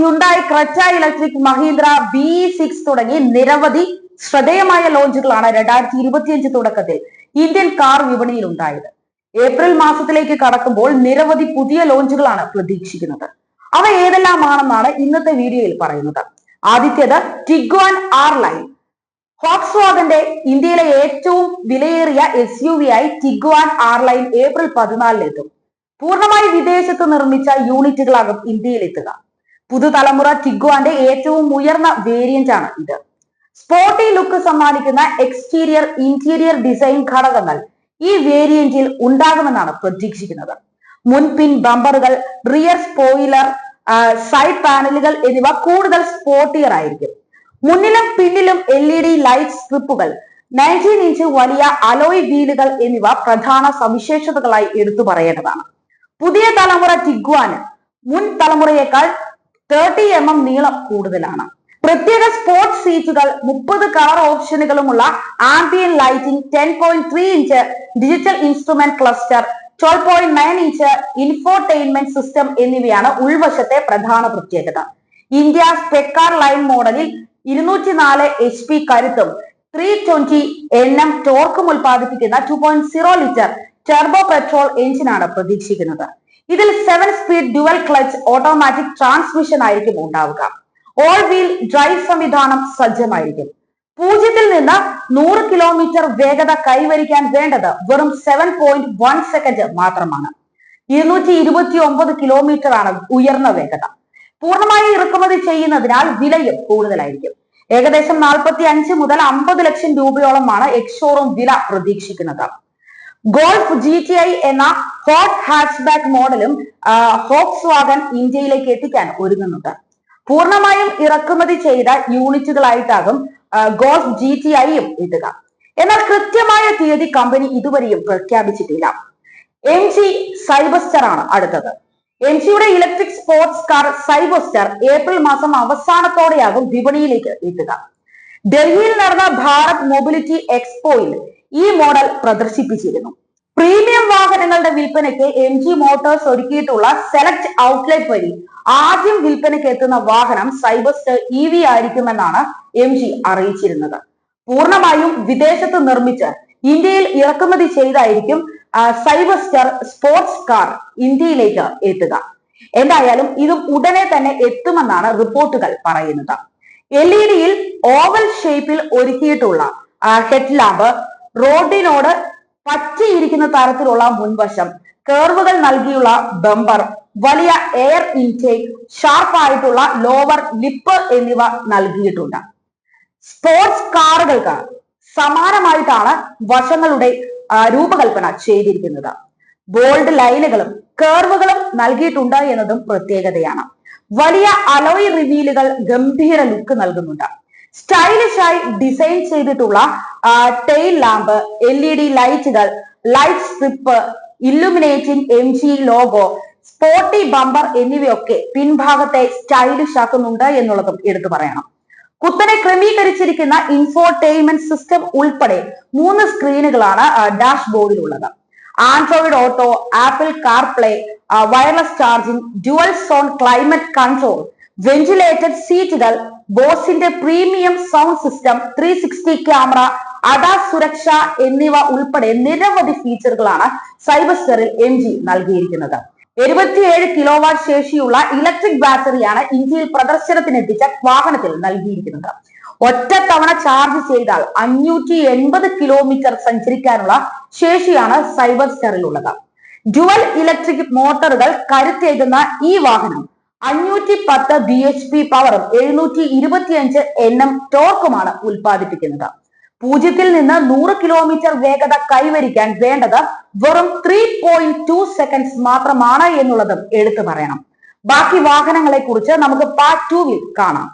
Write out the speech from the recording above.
Hyundai Creta electric Mahindra B six തുടങ്ങി നിരവധി ശ്രദ്ധേയമായ ലോഞ്ചുകളാണ് രണ്ടായിരത്തി ഇരുപത്തിയഞ്ച് തുടക്കത്തിൽ ഇന്ത്യൻ കാർ വിപണിയിൽ ഉണ്ടായത് ഏപ്രിൽ മാസത്തിലേക്ക് കടക്കുമ്പോൾ നിരവധി പുതിയ ലോഞ്ചുകളാണ് പ്രതീക്ഷിക്കുന്നത്. അവ ഏതെല്ലാമാണെന്നാണ് ഇന്നത്തെ വീഡിയോയിൽ പറയുന്നത്. ആദ്യത്തേത് ടിഗ്വാൻ ആർ ലൈൻ ഹോക്സ് വാഗന്റെ ഇന്ത്യയിലെ ഏറ്റവും വിലയേറിയ എസ് യു വി ആയി ടിഗ്വാൻ ആർ ലൈൻ ഏപ്രിൽ പതിനാലിലെത്തും. പൂർണമായി വിദേശത്ത് നിർമ്മിച്ച യൂണിറ്റുകളാകും ഇന്ത്യയിലെത്തുക. പുതുതലമുറ ടിഗ്വാന്റെ ഏറ്റവും ഉയർന്ന വേരിയന്റ് ആണ് ഇത്. സ്പോർട്ടി ലുക്ക് സമ്മാനിക്കുന്ന എക്സ്റ്റീരിയർ ഇന്റീരിയർ ഡിസൈൻ ഘടകങ്ങൾ ഈ വേരിയന്റിൽ ഉണ്ടാകുമെന്നാണ് പ്രതീക്ഷിക്കുന്നത്. മുൻപിൻ ബമ്പറുകൾ റിയർ സ്പോയിലർ സൈഡ് പാനലുകൾ എന്നിവ കൂടുതൽ സ്പോർട്ടിയർ ആയിരിക്കും. മുന്നിലും പിന്നിലും എൽ ഇ ഡി ലൈറ്റ് സ്ട്രിപ്പുകൾ നയന്റീൻ ഇഞ്ച് വലിയ അലോയ് വീലുകൾ എന്നിവ പ്രധാന സവിശേഷതകളായി എടുത്തു പറയേണ്ടതാണ്. പുതിയ തലമുറ ടിഗ്വാന് മുൻ തലമുറയേക്കാൾ തേർട്ടി എം എം നീളം കൂടുതലാണ്. പ്രത്യേക സ്പോർട്സ് സീറ്റുകൾ മുപ്പത് colour ഓപ്ഷനുകളുമുള്ള ambient lighting ten point three inch digital instrument cluster twelve point nine inch infotainment system എന്നിവയാണ് ഉൾവശത്തെ പ്രധാന പ്രത്യേകത. ഇന്ത്യ സ്പെക്കാർ ലൈൻ മോഡലിൽ ഇരുന്നൂറ്റി നാല് എച്ച് പി കരുത്തും ത്രീ ട്വന്റി എൻ എം ടോർക്കും ഉൽപ്പാദിപ്പിക്കുന്ന two point zero litre turbo petrol എഞ്ചിനാണ് പ്രതീക്ഷിക്കുന്നത്. ഇതിൽ seven speed dual clutch automatic transmission ആയിരിക്കും ഉണ്ടാവുക. ഓൾ വീൽ ഡ്രൈവ് സംവിധാനം സജ്ജമായിരിക്കും. പൂജ്യത്തിൽ നിന്ന് നൂറ് കിലോമീറ്റർ വേഗത കൈവരിക്കാൻ വേണ്ടത് വെറും സെവൻ പോയിന്റ് വൺ സെക്കൻഡ് മാത്രമാണ്. ഇരുന്നൂറ്റി ഇരുപത്തി ഒമ്പത് കിലോമീറ്റർ ആണ് ഉയർന്ന വേഗത. പൂർണമായി ഇറക്കുമതി ചെയ്യുന്നതിനാൽ വിലയും കൂടുതലായിരിക്കും. ഏകദേശം നാൽപ്പത്തി അഞ്ച് മുതൽ അമ്പത് ലക്ഷം രൂപയോളമാണ് എക്സോറും വില പ്രതീക്ഷിക്കുന്നത്. ഗോൾഫ് ജി ടി ഐ എന്ന ഹോട്ട് ഹാച്ച്ബാക്ക് മോഡലും ഹോക്സ് വാഗൻ ഇന്ത്യയിലേക്ക് എത്തിക്കാൻ ഒരുങ്ങുന്നുണ്ട്. പൂർണമായും ഇറക്കുമതി ചെയ്ത യൂണിറ്റുകളായിട്ടാകും ഗോൾഫ് ജി ടി ഐയും എത്തുക എന്നാൽ കൃത്യമായ തീയതി കമ്പനി ഇതുവരെയും പ്രഖ്യാപിച്ചിട്ടില്ല. എം ജി സൈബസ്റ്റർ ആണ് അടുത്തത്. എം ജിയുടെ electric sports car Cyberster April മാസം അവസാനത്തോടെയാകും വിപണിയിലേക്ക് എത്തുക. ഡൽഹിയിൽ നടന്ന ഭാരത് മൊബിലിറ്റി എക്സ്പോയിൽ ഈ മോഡൽ പ്രദർശിപ്പിച്ചിരുന്നു. പ്രീമിയം വാഹനങ്ങളുടെ വിൽപ്പനയ്ക്ക് എം ജി മോട്ടോഴ്സ് ഒരുക്കിയിട്ടുള്ള സെലക്ട് ഔട്ട്ലെറ്റ് വഴി ആദ്യം വിൽപ്പനയ്ക്ക് എത്തുന്ന വാഹനം സൈബസ്റ്റർ ഇ വി ആയിരിക്കുമെന്നാണ് എം ജി അറിയിച്ചിരുന്നത്. പൂർണമായും വിദേശത്ത് നിർമ്മിച്ച് ഇന്ത്യയിൽ ഇറക്കുമതി ചെയ്തായിരിക്കും സൈബസ്റ്റർ സ്പോർട്സ് കാർ ഇന്ത്യയിലേക്ക് എത്തുക. എന്തായാലും ഇത് ഉടനെ തന്നെ എത്തുമെന്നാണ് റിപ്പോർട്ടുകൾ പറയുന്നത്. എൽ ഇ ഡിയിൽ ഓവൽ ഷേപ്പിൽ ഒരുക്കിയിട്ടുള്ള ഹെഡ് ലാമ്പ് റോഡിനോട് പറ്റിയിരിക്കുന്ന തരത്തിലുള്ള മുൻവശം. കേർവുകൾ നൽകിയുള്ള ബമ്പർ വലിയ എയർ ഇൻടേക്ക് ഷാർപ്പായിട്ടുള്ള ലോവർ ലിപ്പ് എന്നിവ നൽകിയിട്ടുണ്ട്. സ്പോർട്സ് കാറുകൾക്ക് സമാനമായിട്ടാണ് വശങ്ങളുടെ രൂപകൽപ്പന ചെയ്തിരിക്കുന്നത്. ബോൾഡ് ലൈനുകളും കേർവുകളും നൽകിയിട്ടുണ്ട് എന്നതും പ്രത്യേകതയാണ്. വലിയ അലോയ് റിവീലുകൾ ഗംഭീര ലുക്ക് നൽകുന്നുണ്ട്. സ്റ്റൈലിഷ് ആയി ഡിസൈൻ ചെയ്തിട്ടുള്ള tail lamp L E D ലൈറ്റുകൾ light strip illuminating M G logo sporty bumper എന്നിവയൊക്കെ പിൻഭാഗത്തെ സ്റ്റൈലിഷ് ആക്കുന്നുണ്ട് എന്നുള്ളതും എടുത്തു പറയണം. കുത്തനെ ക്രമീകരിച്ചിരിക്കുന്ന ഇൻഫോർടൈൻമെന്റ് സിസ്റ്റം ഉൾപ്പെടെ മൂന്ന് സ്ക്രീനുകളാണ് ഡാഷ് ബോർഡിലുള്ളത് Android Auto Apple CarPlay wireless charging dual zone climate control ventilated സീറ്റുകൾ ബോസിന്റെ premium sound system three sixty camera ADAS സുരക്ഷ എന്നിവ ഉൾപ്പെടെ നിരവധി ഫീച്ചറുകളാണ് സൈബസ്റ്ററിൽ എം ജി നൽകിയിരിക്കുന്നത്. എഴുപത്തിയേഴ് കിലോവാട്ട് ശേഷിയുള്ള ഇലക്ട്രിക് ബാറ്ററിയാണ് ഇന്ത്യയിൽ പ്രദർശനത്തിനെത്തിച്ച വാഹനത്തിൽ നൽകിയിരിക്കുന്നത്. ഒറ്റ തവണ ചാർജ് ചെയ്താൽ അഞ്ഞൂറ്റി എൺപത് കിലോമീറ്റർ സഞ്ചരിക്കാനുള്ള ശേഷിയാണ് സൈബർ സ്റ്ററിലുള്ളത് ഡുവൽ ഇലക്ട്രിക് മോട്ടോറുകൾ കരുത്തേകുന്ന ഈ വാഹനം അഞ്ഞൂറ്റി പത്ത് ബി എച്ച് പി പവറും എഴുന്നൂറ്റി ഇരുപത്തിയഞ്ച് എൻ എം ടോർക്കുമാണ് ഉൽപ്പാദിപ്പിക്കുന്നത്. പൂജ്യത്തിൽ നിന്ന് നൂറ് കിലോമീറ്റർ വേഗത കൈവരിക്കാൻ വേണ്ടത് വെറും ത്രീ പോയിന്റ് ടു സെക്കൻഡ്സ് മാത്രമാണ് എന്നുള്ളതും എടുത്തു പറയണം. ബാക്കി വാഹനങ്ങളെ കുറിച്ച് നമുക്ക് പാർട്ട് ടൂവിൽ കാണാം.